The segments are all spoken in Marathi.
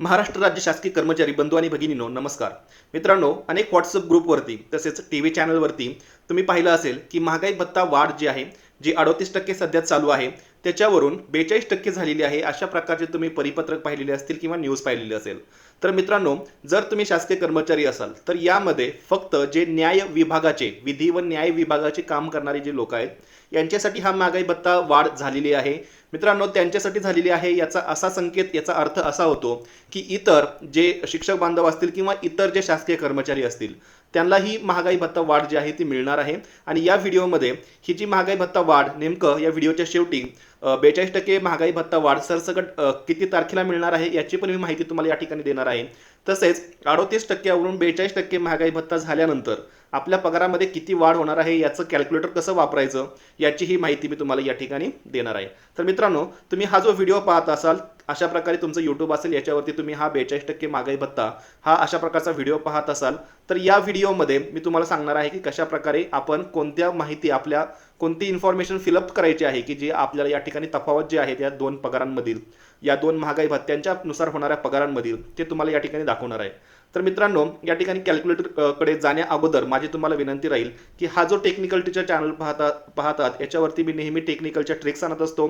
महाराष्ट्र राज्य शासकीय कर्मचारी बंधू आणि भगिनीनो नमस्कार. मित्रांनो अनेक व्हॉट्सअप ग्रुपवरती तसेच टी व्ही चॅनलवरती तुम्ही पाहिलं असेल की महागाई भत्ता वाढ जी आहे जी अडोतीस टक्के सध्या चालू आहे त्याच्यावरून बेचाळीस टक्के झालेली आहे अशा प्रकारचे तुम्ही परिपत्रक पाहिलेले असतील किंवा न्यूज पाहिलेली असेल. तर मित्रांनो जर तुम्ही शासकीय कर्मचारी असाल तर यामध्ये फक्त जे न्याय विभागाचे विधी व न्याय विभागाचे काम करणारे जे लोक आहेत यांच्यासाठी हा महागाई भत्ता वाढ झालेली आहे. मित्रांनो त्यांच्यासाठी झालेली आहे याचा असा संकेत याचा अर्थ असा होतो की इतर जे शिक्षक बांधव असतील किंवा इतर जे शासकीय कर्मचारी असतील त्यांना ही महागाई भत्ता वाढ जी आहे ती मिळणार आहे. आणि या व्हिडिओमध्ये ही जी महागाई भत्ता वाढ नेमकं या व्हिडिओच्या शेवटी बेचाळीस टक्के महागाई भत्ता वाढ सरसकट किती तारखेला मिळणार आहे याची पण मी माहिती तुम्हाला या ठिकाणी देणार आहे. तसेच अडोतीस टक्क्यावरून बेचाळीस टक्के महागाई भत्ता झाल्यानंतर आपल्या पगारामध्ये किती वाढ होणार आहे याचं कॅल्क्युलेटर कसं वापरायचं याचीही माहिती मी तुम्हाला या ठिकाणी देणार आहे. तर मित्रांनो तुम्ही हा जो व्हिडिओ पाहत असाल अशा प्रकारे तुमचं यूट्यूब असेल याच्यावरती तुम्ही हा बेचाळीस टक्के महागाई भत्ता हा अशा प्रकारचा व्हिडिओ पाहत असाल तर या व्हिडिओमध्ये मी तुम्हाला सांगणार आहे की कशा प्रकारे आपण कोणत्या माहिती आपल्या कोणती इन्फॉर्मेशन फिलअप करायची आहे की जी आपल्याला या ठिकाणी तफावत जी आहे या दोन पगारांमधील या दोन महागाई भत्त्यांच्या नुसार होणाऱ्या पगारांमधील ते तुम्हाला या ठिकाणी दाखवणार आहे. तर मित्रांनो या ठिकाणी कॅल्क्युलेटरकडे जाण्या अगोदर माझी तुम्हाला विनंती राहील की हा जो टेक्निकल टीचर चॅनल पाहता पाहतात याच्यावरती मी नेहमी टेक्निकलच्या ट्रिक्स आणत असतो.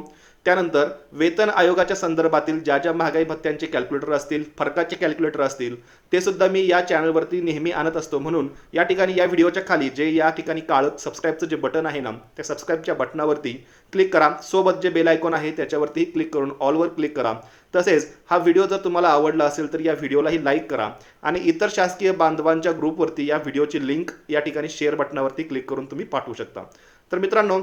त्यानंतर वेतन आयोगाच्या संदर्भातील ज्या ज्या महागाई भत्त्यांचे कॅल्क्युलेटर असतील फरकाचे कॅल्क्युलेटर असतील ते सुद्धा मी या चॅनलवरती नेहमी आणत असतो. म्हणून या ठिकाणी या व्हिडिओच्या खाली जे या ठिकाणी काळं सबस्क्राईबचं जे बटन आहे ना त्या सबस्क्राईबच्या बटनावरती क्लिक करा. सोबत जे बेल आयकॉन आहे त्याच्यावरती क्लिक करून ऑलवर क्लिक करा. तसेच हा व्हिडिओ जर तुम्हाला आवडला असेल तर या व्हिडिओलाही लाईक करा. आणि इतर शासकीय बांधवांच्या ग्रुपवरती या व्हिडिओची लिंक या ठिकाणी शेअर बटनावरती क्लिक करून तुम्ही पाठवू शकता. तर मित्रांनो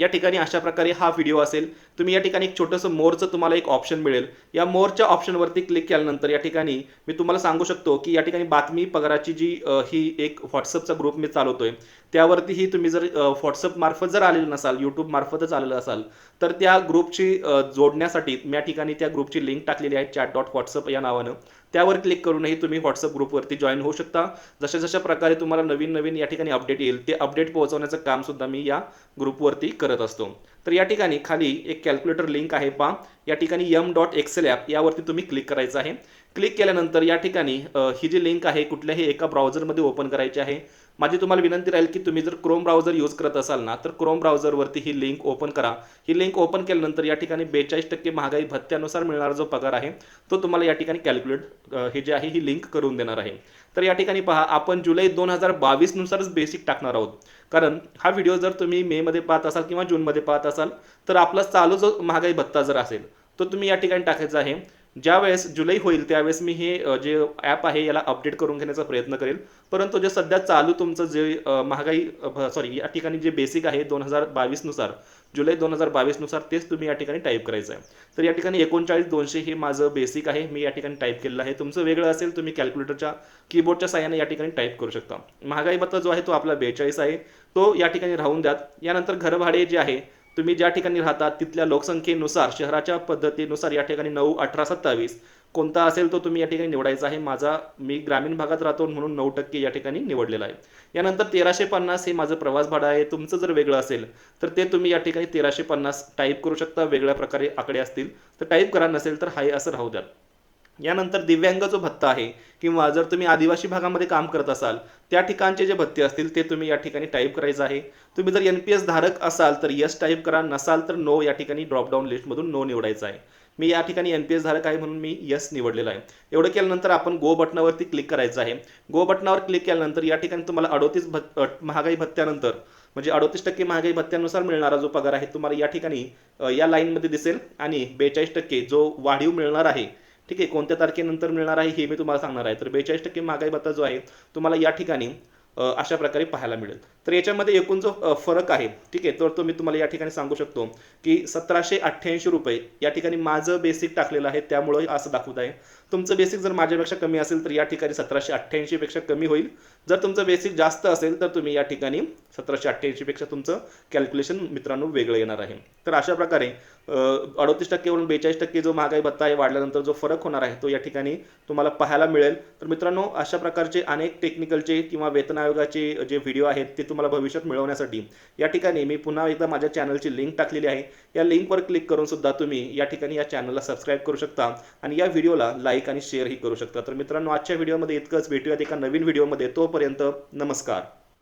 या ठिकाणी अशा प्रकारे हा व्हिडिओ असेल. तुम्ही या ठिकाणी एक छोटंसं मोरचं तुम्हाला एक ऑप्शन मिळेल. या मोरच्या ऑप्शनवरती क्लिक केल्यानंतर या ठिकाणी मी तुम्हाला सांगू शकतो की या ठिकाणी बातमी पगाराची जी ही एक व्हॉट्सअपचा ग्रुप मी चालवतोय त्यावरतीही तुम्ही जर व्हॉट्सअप मार्फत जर आलेलं नसाल यूट्यूब मार्फतच आलेलं असाल तर त्या ग्रुपची जोडण्यासाठी मी या ठिकाणी त्या ग्रुपची लिंक टाकलेली आहे चॅट डॉट व्हॉट्सअप या नावानं. त्यावर क्लिक करूनही तुम्ही व्हॉट्सअप ग्रुपवरती जॉईन होऊ शकता. जशा जशा प्रकारे तुम्हाला नवीन नवीन या ठिकाणी अपडेट येईल ते अपडेट पोहोचवण्याचं काम सुद्धा मी या ग्रुपवरती करत असतो. तर या ठिकाणी खाली एक कॅल्क्युलेटर लिंक आहे पहा. या ठिकाणी यम डॉट एक्सेल ॲप यावरती तुम्ही क्लिक करायचं आहे. क्लिक केल्यानंतर या ठिकाणी ही जी लिंक आहे कुठल्याही एका ब्राउझरमध्ये ओपन करायची आहे. माझी तुम्हाला विनंती राहील की तुम्ही जर क्रोम ब्राउझर यूज करत असाल ना तर क्रोम ब्राउझरवरती ही लिंक ओपन करा. ही लिंक ओपन केल्यानंतर या ठिकाणी बेचाळीस टक्के महागाई भत्त्यानुसार मिळणारा जो पगार आहे तो तुम्हाला या ठिकाणी कॅल्क्युलेट हे जे आहे ही लिंक करून देणार आहे. तर या ठिकाणी पहा आपण जुलै दोन हजार बावीसनुसारच बेसिक टाकणार आहोत. कारण हा व्हिडिओ जर तुम्ही मेमध्ये पाहत असाल किंवा जूनमध्ये पाहत असाल तर आपला चालू जो महागाई भत्ता जर असेल तो तुम्ही या ठिकाणी टाकायचा आहे. ज्यावेळेस जुलै होईल त्यावेळेस मी हे जे ॲप आहे याला अपडेट करून घेण्याचा प्रयत्न करेल. परंतु जे सध्या चालू तुमचं जे महागाई सॉरी या ठिकाणी जे बेसिक आहे दोन हजार बावीसनुसार जुलै दोन हजार बावीसनुसार तेच तुम्ही या ठिकाणी टाईप करायचं आहे तर या ठिकाणी एकोणचाळीस दोनशे हे माझं बेसिक आहे मी या ठिकाणी टाईप केलेलं आहे. तुमचं वेगळं असेल तुम्ही कॅल्क्युलेटरच्या कीबोर्डच्या साह्याने या ठिकाणी टाईप करू शकता. महागाई भत्ता जो आहे तो आपला बेचाळीस आहे. तो या ठिकाणी राहून द्यात. यानंतर घरभाडे जे आहे तुम्ही ज्या ठिकाणी राहतात तिथल्या लोकसंख्येनुसार शहराच्या पद्धतीनुसार या ठिकाणी नऊ अठरा सत्तावीस कोणता असेल तो तुम्ही या ठिकाणी निवडायचा आहे. माझा मी ग्रामीण भागात राहतो म्हणून नऊ टक्के या ठिकाणी निवडलेला आहे. यानंतर तेराशे पन्नास हे माझं प्रवास भाडं आहे. तुमचं जर वेगळं असेल तर ते तुम्ही या ठिकाणी तेराशे पन्नास टाईप करू शकता. वेगळ्या प्रकारे आकडे असतील. तर टाईप करा नसेल तर हाय असं राहू द्या. यानंतर दिव्यांग जो भत्ता आहे किंवा जर तुम्ही आदिवासी भागामध्ये काम करत असाल त्या ठिकाणचे जे भत्ते असतील ते तुम्ही या ठिकाणी टाईप करायचं आहे. तुम्ही जर एन पी एस धारक असाल तर यस टाईप करा नसाल तर नो या ठिकाणी ड्रॉपडाऊन लिस्टमधून नो निवडायचं आहे. मी या ठिकाणी एन पी एस धारक आहे म्हणून मी यस निवडलेलं आहे. एवढं केल्यानंतर आपण गो बटनावरती क्लिक करायचं आहे. गो बटनावर क्लिक केल्यानंतर या ठिकाणी तुम्हाला अडोतीस भत् महागाई भत्त्यानंतर म्हणजे अडोतीस टक्के महागाई भत्त्यानुसार मिळणारा जो पगार आहे तुम्हाला या ठिकाणी या लाईनमध्ये दिसेल. आणि बेचाळीस टक्के जो वाढीव मिळणार आहे ठीक आहे कोणत्या तारखेनंतर मिळणार आहे हे मी तुम्हाला सांगणार आहे. तर बेचाळीस टक्के महागाई भत्ता जो आहे तुम्हाला या ठिकाणी अशा प्रकारे पाहायला मिळेल. तर याच्यामध्ये एकूण जो फरक आहे ठीक आहे तर तो मी तुम्हाला या ठिकाणी सांगू शकतो की सतराशे अठ्ठ्याऐंशी रुपये या ठिकाणी माझं बेसिक टाकलेलं आहे त्यामुळे असं दाखवत आहे. तुमचं बेसिक जर माझ्यापेक्षा कमी असेल तर या ठिकाणी सतराशे अठ्ठ्याऐंशीपेक्षा कमी होईल. जर तुमचं बेसिक जास्त असेल तर तुम्ही या ठिकाणी सतराशे अठ्ठ्याऐंशीपेक्षा तुमचं कॅल्क्युलेशन मित्रांनो वेगळं येणार आहे. तर अशा प्रकारे अडतीस टक्केवरून बेचाळीस टक्के जो महागाई भत्ता आहे वाढल्यानंतर जो फरक होणार आहे तो या ठिकाणी तुम्हाला पाहायला मिळेल. तर मित्रांनो अशा प्रकारचे अनेक टेक्निकलचे किंवा वेतन आयोगाचे जे व्हिडिओ आहेत ते तुम्हाला भविष्यात मिळवण्यासाठी. या ठिकाणी मी पुन्हा एकदा माझ्या चॅनलची लिंक टाकलेली आहे. या लिंकवर क्लिक करून सुद्धा तुम्ही या ठिकाणी या चॅनलला सबस्क्राईब करू शकता आणि या व्हिडिओला लाईक आणि शेअरही करू शकता. तर मित्रांनो आजच्या व्हिडिओमध्ये इतकंच. भेटूयात एका नवीन व्हिडिओमध्ये तोपर्यंत नमस्कार.